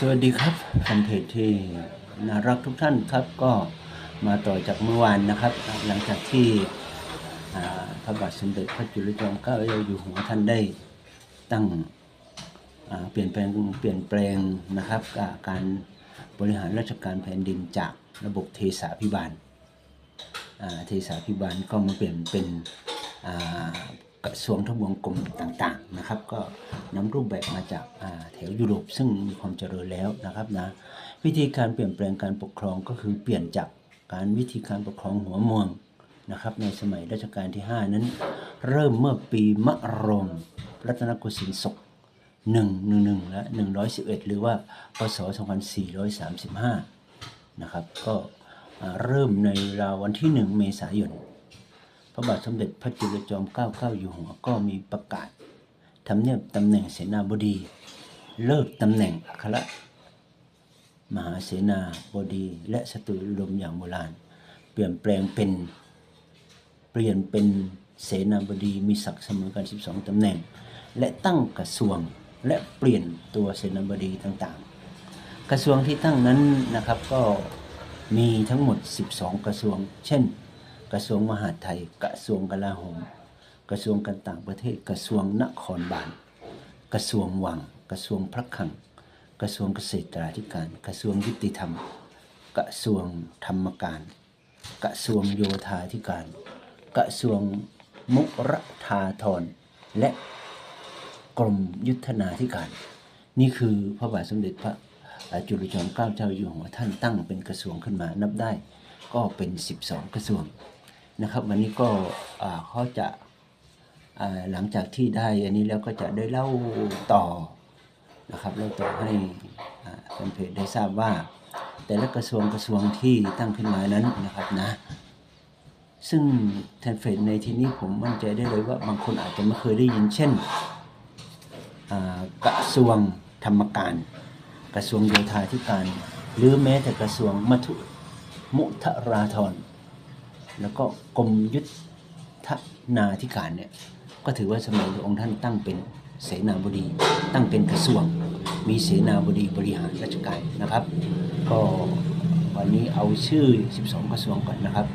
สวัสดีครับแฟนเพจที่น่ารักทุกท่านครับก็มาต่อจากเมื่อวานนะครับ หลังจากที่พระบาทสมเด็จพระจุลจอมเกล้าเจ้าอยู่หัวท่านได้ตั้งเปลี่ยนแปลงเปลี่ยนแปลงนะครับการบริหารราชการแผ่นดินจากระบบเทสาพิบาลเทสาพิบาลก็มาเปลี่ยนเป็น อ่ากระทรวงทบวงกรมต่างๆนะครับ ก็นำรูปแบบมาจากแถวยุโรปซึ่งมีความเจริญแล้วนะครับนะวิธีการเปลี่ยนแปลงการปกครองก็คือเปลี่ยนจากการวิธีการปกครองหัวเมืองนะครับ ในสมัยรัชกาลที่ 5 นั้น เริ่มเมื่อปีมะรงรัตนโกสินทร์ศก111 และ 111 หรือว่าพศ2435 นะครับ ก็เริ่มในราววันที่ 1 เมษายน ระบาทสมเด็จพระจุลจอมเกล้าเกล้าอยู่หัวก็มีประกาศทำเนียบตำแหน่งเสนาบดี เลิกตำแหน่งอัครมหาเสนาบดี และสตุลมอย่างโบราณ เปลี่ยนแปลงเป็น เปลี่ยนเป็นเสนาบดีมีศักดิ์เสมอกัน 12ตำแหน่ง และตั้งกระทรวงและเปลี่ยนตัวเสนาบดีต่างๆ กระทรวงที่ตั้งนั้นนะครับก็มีทั้งหมด 12 กระทรวง เช่น กระทรวงมหาดไทย กระทรวงกลาโหม กระทรวงการต่างประเทศ กระทรวงนครบาล กระทรวงวัง กระทรวงพระคลัง กระทรวงเกษตราธิการ กระทรวงยุติธรรม กระทรวงธรรมการ กระทรวงโยธาธิการ กระทรวงมุรธาธรและกรมยุทธนาธิการ นี่คือพระบาทสมเด็จพระจุลจอมเกล้าเจ้าอยู่หัวท่านตั้งเป็นกระทรวงขึ้นมานับได้ก็เป็น 12 กระทรวง นะครับ วันนี้ก็เขาจะาหลังจากที่ได้อันนี้แล้วก็จะได้เล่าต่อนะครับเล่าต่อให้แฟนเพจได้ทราบว่า แต่ละกระทรวงกระทรวงที่ตั้งขึ้นมานั้นนะครับนะ ซึ่งแทนเฟดในที่นี้ผมมั่นใจได้เลยว่าบางคนอาจจะไม่เคยได้ยินเช่นกระทรวงธรรมการ กระทรวงโยธาธิการ หรือแม้แต่กระทรวงมัทุมุทราธร แล้วก็กรมยุทธนาธิการเนี่ยก็ถือว่าสมัยองค์ท่านตั้งเป็นเสนาบดี ตั้งเป็นกระทรวง มีเสนาบดีบริหารราชการนะครับ ก็วันนี้เอาชื่อ 12 กระทรวงก่อนนะครับ